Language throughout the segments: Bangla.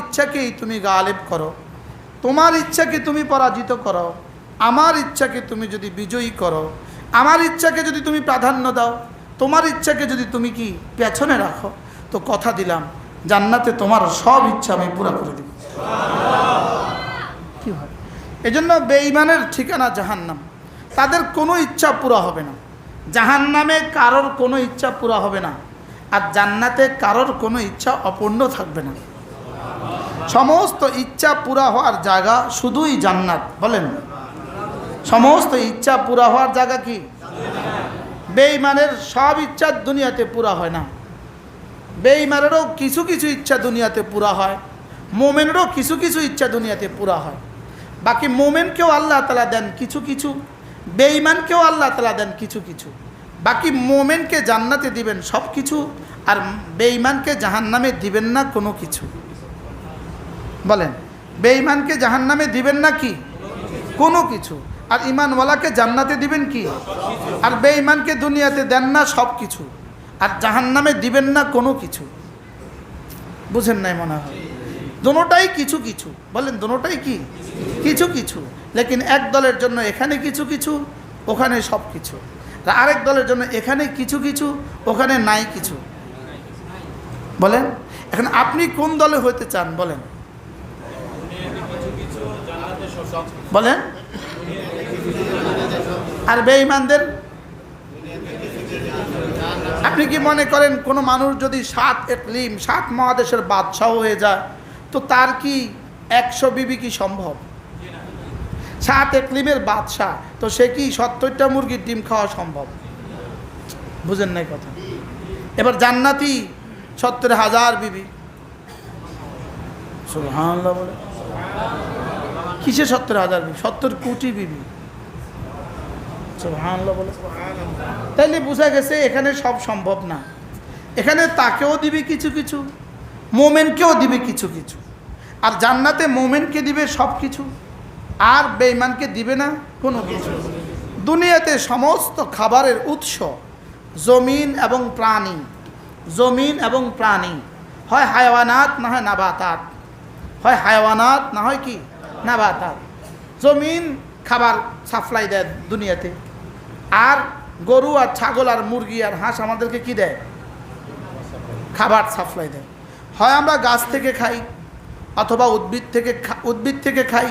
ইচ্ছাকেই তুমি গালেব করো। তোমার ইচ্ছাকে তুমি পরাজিত করো। আমার ইচ্ছাকে তুমি যদি বিজয়ী করো। আমার ইচ্ছাকে যদি তুমি প্রাধান্য দাও। তোমার ইচ্ছাকে যদি তুমি কি পেছনে রাখো। তো কথা দিলাম, জান্নাতে তোমার সব ইচ্ছা আমি পুরা করে দিব। কি হয় এজন্য বেঈমানের ঠিকানা জাহান্নাম। তাদের কোনো ইচ্ছা পুরা হবে না। জাহান্নামে কারোর কোনো ইচ্ছা পুরা হবে না। আর জান্নাতে কারোর কোনো ইচ্ছা অপূর্ণ থাকবে না। সমস্ত ইচ্ছা পুরা হওয়ার জায়গা শুধুই জান্নাত, বলেন। সমস্ত ইচ্ছা পুরা হওয়ার জায়গা কি? বেঈমানের সব ইচ্ছা দুনিয়াতে পুরা হয় না। বেঈমানেরও কিছু কিছু ইচ্ছা দুনিয়াতে পুরা হয়, মোমেনেরও কিছু কিছু ইচ্ছা দুনিয়াতে পুরা হয়। বাকি মোমেনকেও আল্লাহ তালা দেন কিছু কিছু, বেঈমানকেও আল্লাহ তালা দেন কিছু কিছু। বাকি মোমেনকে জান্নাতে দিবেন সব কিছু, আর বেঈমানকে জাহান্নামে দিবেন না কোনো কিছু। বলেন, বেঈমানকে জাহান্নামে দিবেন না কি? কোনো কিছু। আর ইমানওয়ালাকে জান্নাতে দিবেন কি? আর বেঈমানকে দুনিয়াতে দেন না সব কিছু। আর জাহান্নামে দিবেন না কোনো কিছু। বুঝেন নাই মনে হয়? দোনোটাই কিছু কিছু। বলেন দোনোটাই কি? কিছু কিছু। লেকিন এক দলের জন্য এখানে কিছু কিছু, ওখানে সব কিছু। আর আরেক দলের জন্য এখানে কিছু কিছু, ওখানে নাই কিছু। বলেন, এখন আপনি কোন দলে হইতে চান? বলেন। বলেন। আর বেঈমানদের? আপনি কি মনে করেন কোনো মানুষ যদি সাত একলিম, সাত মহাদেশের বাদশাহ হয়ে যায়, তো তার কি একশো বিবি কি সম্ভব? সাত একলিমের বাদশাহ, তো সে কি সত্তরটা মুরগির ডিম খাওয়া সম্ভব? বুঝেন নাই কথা। এবার জান্নাতি সত্তর হাজার বিবি। বলে। কিসে সত্তর হাজার বিবি? সত্তর কোটি বিবি। তাইলে বোঝা গেছে এখানে সব সম্ভব না। এখানে তাকেও দিবে কিছু কিছু মোমেনকেও দিবে কিছু কিছু। আর জান্নাতে মোমেনকে দিবে সব কিছু আর বেঈমানকে দিবে না কোনো কিছু। দুনিয়াতে সমস্ত খাবারের উৎস জমিন এবং প্রাণী জমিন এবং প্রাণী। হয় হায়ওয়ানাত না হয় নাবাতাত। হয় হায়ওয়ানাত না হয় কি? নাবাতাত জমিন, খাবার সাপ্লাই দেয় দুনিয়াতে। আর গরু আর ছাগল আর মুরগি আর হাঁস আমাদেরকে কি দেয়? খাবার সাপ্লাই দেয়। হয় আমরা গাছ থেকে খাই, অথবা উদ্ভিদ থেকে উদ্ভিদ থেকে খাই,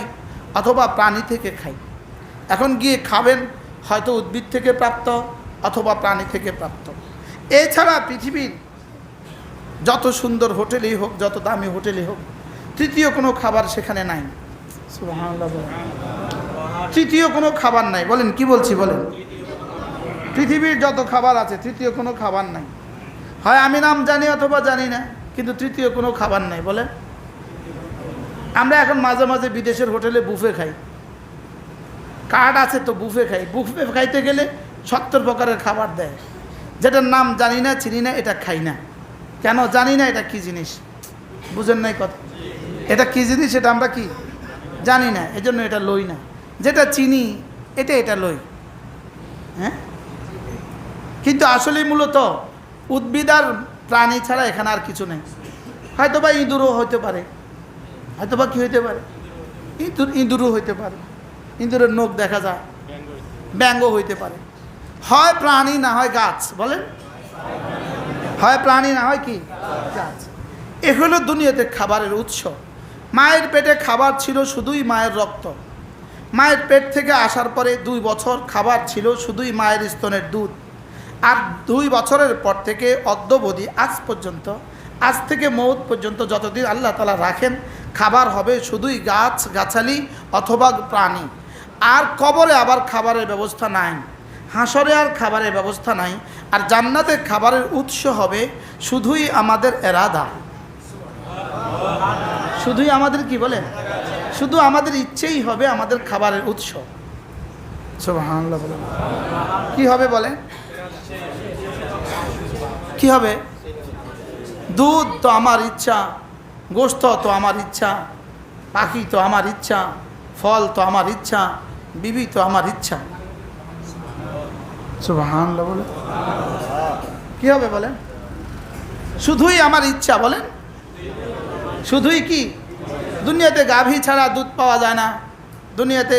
অথবা প্রাণী থেকে খাই। এখন গিয়ে খাবেন, হয়তো উদ্ভিদ থেকে প্রাপ্ত, অথবা প্রাণী থেকে প্রাপ্ত। এছাড়া পৃথিবীর যত সুন্দর হোটেলই হোক, যত দামি হোটেলই হোক, তৃতীয় কোনো খাবার সেখানে নাই। তৃতীয় কোনো খাবার নাই। বলেন, কি বলছি, বলেন। পৃথিবীর যত খাবার আছে, তৃতীয় কোনো খাবার নাই। হয় আমি নাম জানি অথবা জানি না, কিন্তু তৃতীয় কোনো খাবার নাই, বলেন। আমরা এখন মাঝে মাঝে বিদেশের হোটেলে বুফে খাই। কার্ড আছে তো বুফে খাই। বুফে খাইতে গেলে সত্তর প্রকারের খাবার দেয়। যেটার নাম জানি না, চিনি না, এটা খাই না। কেন জানি না, এটা কি জিনিস? বুঝেন নাই কথা। এটা কি জিনিস? এটা আমরা কি? জানি না, এজন্য এটা লই না। যেটা চিনি এটা এটা লই। হ্যাঁ? কিন্তু আসলে মূলত উদ্ভিদ আর প্রাণী ছাড়া এখানে আর কিছু নেই। হয়তো বা ইঁদুরও হতে পারে। হয়তো বা কী হইতে পারে? ইঁদুর, ইঁদুরও হইতে পারে। ইঁদুরের নখ দেখা যায়। ব্যাঙ্গ হইতে পারে। হয় প্রাণী, না হয় গাছ। বলেন। হয় প্রাণী, না হয় কি? গাছ। এ হলো দুনিয়াতে খাবারের উৎস। মায়ের পেটে খাবার ছিল শুধুই মায়ের রক্ত। মায়ের পেট থেকে আসার পরে দুই বছর খাবার ছিল শুধুই মায়ের স্তনের দুধ। আর দুই বছরের পর থেকে অদ্যবধি আজ পর্যন্ত, আজ থেকে মৌত পর্যন্ত যতদিন আল্লাহ তালা রাখেন, খাবার হবে শুধুই গাছ, গাছালি অথবা প্রাণী। আর কবরে আবার খাবারের ব্যবস্থা নাই। হাঁসরে আর খাবারের ব্যবস্থা নাই। আর জান্নাতে খাবারের উৎস হবে শুধুই আমাদের এরাদা। শুধুই আমাদের কি বলে? শুধু আমাদের ইচ্ছেই হবে আমাদের খাবারের উৎস। কি হবে বলে? কি হবে? দুধ তো আমার ইচ্ছা, গোস্ত তো আমার ইচ্ছা, পাখি তো আমার ইচ্ছা, ফল তো আমার ইচ্ছা, বিবি তো আমার ইচ্ছা। বলে। কি হবে বলেন শুধুই আমার ইচ্ছা বলেন। শুধুই কি? দুনিয়াতে গাভী ছাড়া দুধ পাওয়া যায় না। দুনিয়াতে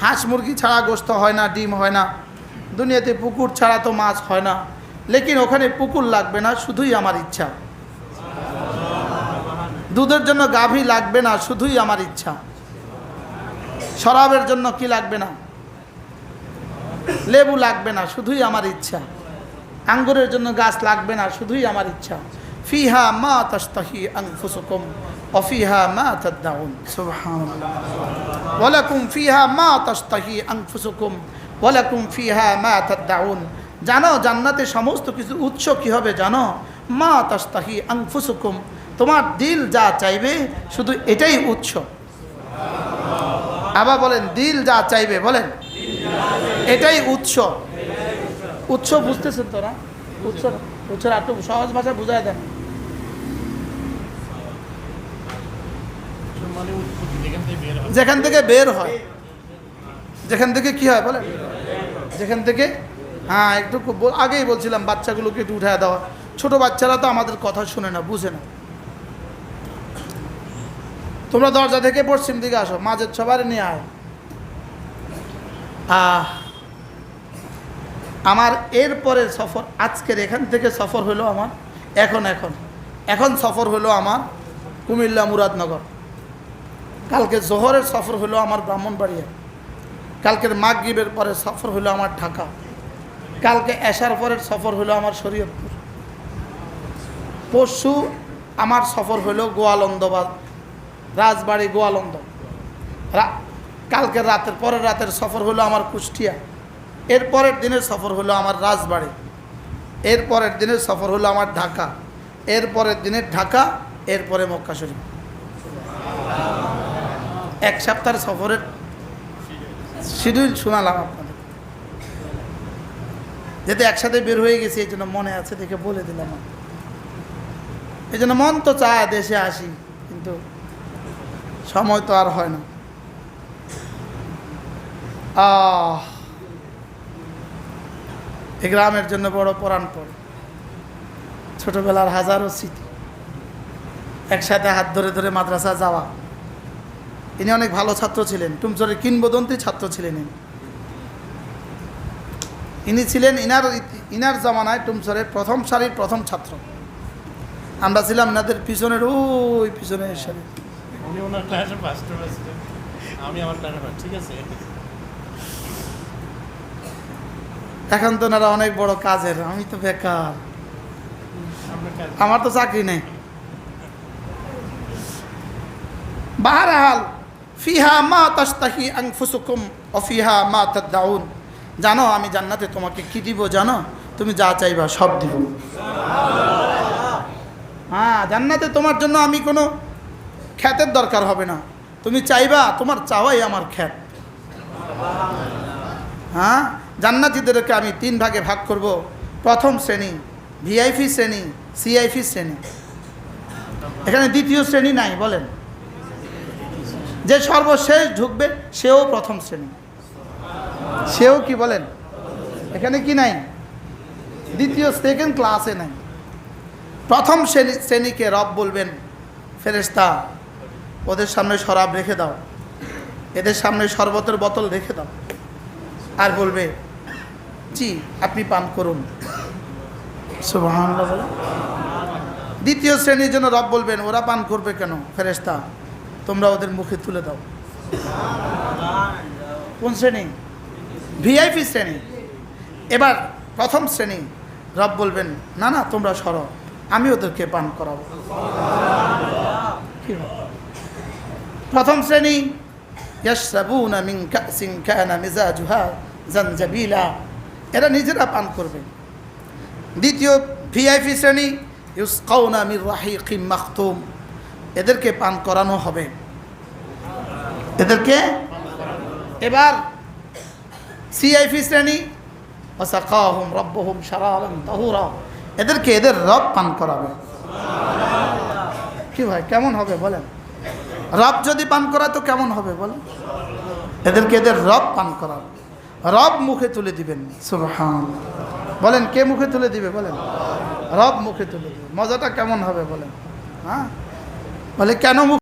হাঁস মুরগি ছাড়া গোস্ত হয় না, ডিম হয় না। দুনিয়াতে পুকুর ছাড়া তো মাছ হয় না। লেকিন ওখানে পুকুর লাগবে না, শুধুই আমার ইচ্ছা। দুধের জন্য গাভী লাগবে না, শুধুই আমার ইচ্ছা। শরাবের জন্য কি লাগবে না? লেবু লাগবে না, শুধুই আমার ইচ্ছা। আঙ্গুরের জন্য গাছ লাগবে না, শুধুই আমার ইচ্ছা। ফিহা মা তাস্তাহি আনফুসুকুম অফিহা মা তাদাউন। সুবহানাল্লাহ। ওয়ালাকুম ফিহা মা তাস্তাহি আনফুসুকুম ওয়ালাকুম ফিহা মা তাদাউন। জানো জান্নাতে সমস্ত কিছু উৎস কি হবে জানো? মা তাস্তাহি আনফুসুকুম। তোমার দিল যা চাইবে শুধু এটাই উৎস। আবার বলেন দিল যা চাইবে বলেন। এটাই উৎস। উৎস বুঝতেছেন তোরা? উৎস উৎস একটু সহজ ভাষা বুঝায় দেন মানে উৎপত্তি যেখান থেকে বের হয়? যেখান থেকে কি হয় বলেন? যেখান থেকে হ্যাঁ একটু আগেই বলছিলাম বাচ্চাগুলোকে একটু উঠে দেওয়া। ছোট বাচ্চারা তো আমাদের কথা শুনে না, বুঝে না। তোমরা দরজা থেকে পশ্চিম দিকে আসো, মাঝের সবার নিয়ে আয়। আহ, আমার এরপরের সফর, আজকের এখান থেকে সফর হলো আমার এখন এখন। এখন সফর হলো আমার কুমিল্লা মুরাদনগর। কালকে জোহরের সফর হলো আমার ব্রাহ্মণবাড়িয়া। কালকের মাগরিবের পরে সফর হলো আমার ঢাকা। কালকে এশার পরের সফর হলো আমার শরীয়তপুর। পরশু আমার সফর হলো গোয়ালন্দবাদ, রাজবাড়ি গোয়ালন্দ কালকের রাতের পরের রাতের সফর হলো আমার কুষ্টিয়া। এর পরের দিনের সফর হলো আমার রাজবাড়ি। এর পরের দিনের সফর হলো আমার ঢাকা। এর পরের দিনের ঢাকা এরপরে মক্কা শরীফ। এক সপ্তাহের সফরের শিডিউল শোনালাম আপনাদের। যেহেতু একসাথে বের হয়ে গেছি, এই জন্য মনে আছে, দেখে বলে দিলাম এই জন্য মন তো চায় দেশে আসি, কিন্তু সময় তো আর হয় না। আহ গ্রামের জন্য বড় পরাণ পড়ে ছোটবেলার হাজারো স্মৃতি। একসাথে হাত ধরে ধরে মাদ্রাসা যাওয়া। ইনি অনেক ভালো ছাত্র ছিলেন টুমচরের কিংবদন্তি ছাত্র ছিলেন ইনি। ইনি ছিলেন ইনার ইনার জামানায় টুমচরের প্রথম সারির প্রথম ছাত্র। আমরা ছিলাম ইনাদের পিছনের ওই পিছনের সারি। এখন তো ওনারা অনেক বড় কাজের আমি তো বেকার। আমার তো চাকরি নেই। বাহারাহাল ফিহা মা তাস্তাহি আনফুসুকুম অফিহা মা তাদাউন। জানো, আমি জান্নাতে তোমাকে কি দিব জানো? তুমি যা চাইবা সব দিব। হ্যাঁ জান্নাতে তোমার জন্য আমি কোনো খ্যাতের দরকার হবে না। তুমি চাইবা তোমার চাওয়াই আমার খ্যাত। হ্যাঁ জান্নাতিদেরকে আমি তিন ভাগে ভাগ করব। প্রথম শ্রেণি, ভিআইপি শ্রেণি, সিআইপি শ্রেণি। এখানে দ্বিতীয় শ্রেণি নাই, বলেন। যে সর্বশেষ ঢুকবে, সেও প্রথম শ্রেণি। সেও কি বলেন? এখানে কি নাই? দ্বিতীয় সেকেন্ড ক্লাসে নাই। প্রথম শ্রেণি, শ্রেণীকে রব বলবেন ফেরেস্তা ওদের সামনে শরাব রেখে দাও। এদের সামনে শরবতের বোতল রেখে দাও। আর বলবে, জি, আপনি পান করুন। দ্বিতীয় শ্রেণির জন্য রব বলবেন, ওরা পান করবে কেন ফেরেস্তা তোমরা ওদের মুখে তুলে দাও। কোন শ্রেণি? ভিআইপি শ্রেণি। এবার প্রথম শ্রেণি। রব বলবেন, না না, তোমরা সর। আমি ওদেরকে পান করাবো। প্রথম শ্রেণি এরা নিজেরা পান করবে। দ্বিতীয় ভিআইপি শ্রেণি, ইউসকাউনা মির রাহিকিম মাখতুম। এদেরকে পান করানো হবে। এদেরকে? এবার সিআইপি শ্রেণি ওসাকাহুম রব্বহুম শারাবান তাহুরা। এদেরকে এদের রব পান করাবে। কি ভাই, কেমন হবে বলেন? রব যদি পান করায় তো কেমন হবে বলেন? এদেরকে এদের রব পান করাবে। রব মুখে তুলে দিবেন, সুবহান। বলেন, কে মুখে তুলে দিবে বলেন? রব মুখে তুলে দিবে। মজাটা কেমন হবে বলেন? হ্যাঁ? বলে, কেন মুখ